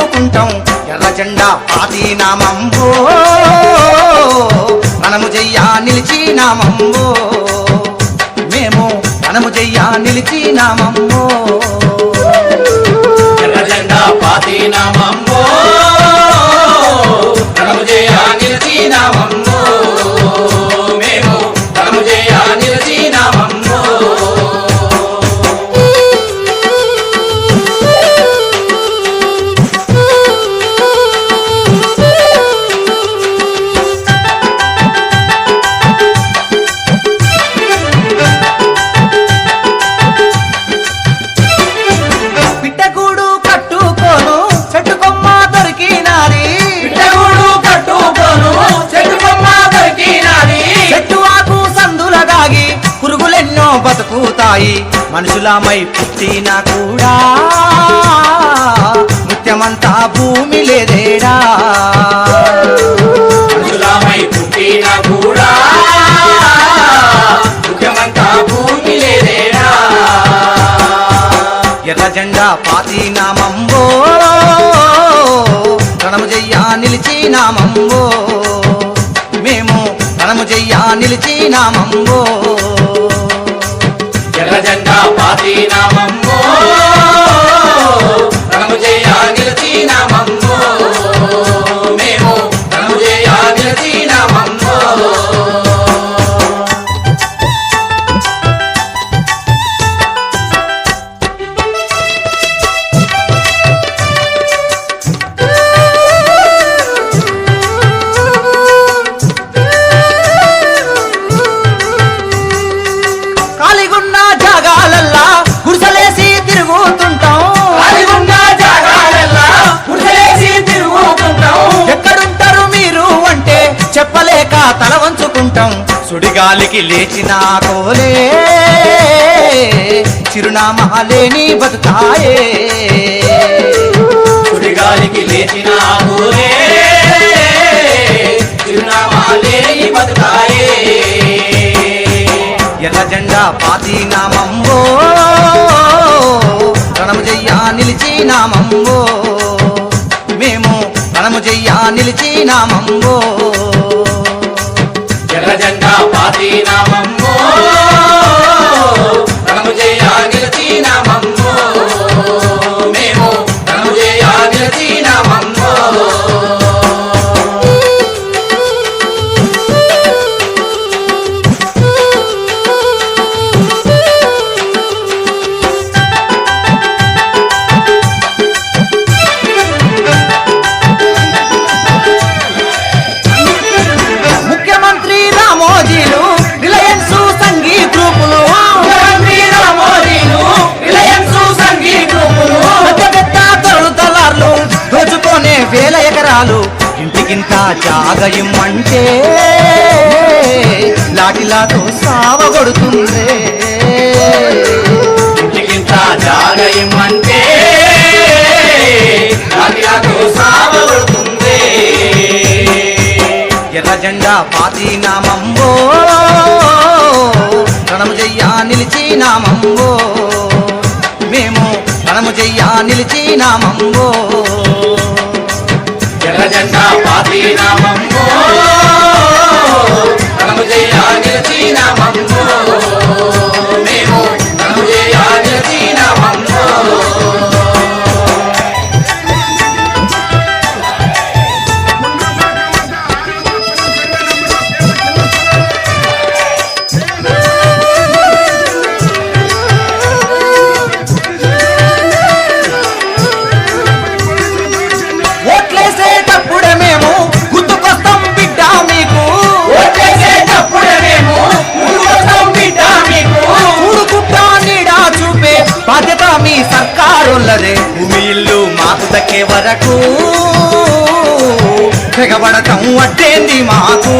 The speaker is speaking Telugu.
అందుకుంటాం ఎర్ర జెండా పాతి నామంబో మనము జయ్యా నిలిచి నామంబో మేము మనము జయ్యా నిలిచి నామంబో ఎర్ర జెండా పాతి నామంబో మనము జయ్యా నిలిచి నామంబో స్థాయి మనుషులమై పుట్టినా కూడా ముత్యమంతా భూమి లేదేడా. మనుషులమై పుట్టినా కూడా ముఖ్యమంతా భూమి లేదేడా. ఎర్ర జెండా పాతి నామంబో రణము చెయ్యా నిలిచి నామంబో మేము రణము చెయ్యా నిలిచి నామంబో జెండా పాతి తల వంచుకుంటాం. సుడిగాలికి లేచిన కోలే. చిరునామా లేని బతుకాయే. సుడిగాలికి లేచిన కోలే. చిరునామా లేని బతుకాయే. ఎర్ర జెండా పాతి నామంబో. రణము నిలిచి నామంబో. మేము రణము చెయ్యా నిలిచి నామంబో. జెండా పాతి నామమ్మో చాగయం అంటే లాటిలాతో సావగొడుతుంది. ఇంటికింత అంటే లాటిలాతో సావబడుతుంది ఎర్ర జెండా పాతి నామంబో రణము చెయ్యా నిలిచి నామంబో. మేము రణము చెయ్యా నిలిచి నామంబో. ఎర్ర జెండా పాతి నామమ్మో మీ సర్కారులదే భూమి ఇల్లు మాకు దక్కే వరకు. తెగబడటం అడ్డేంది మాకు.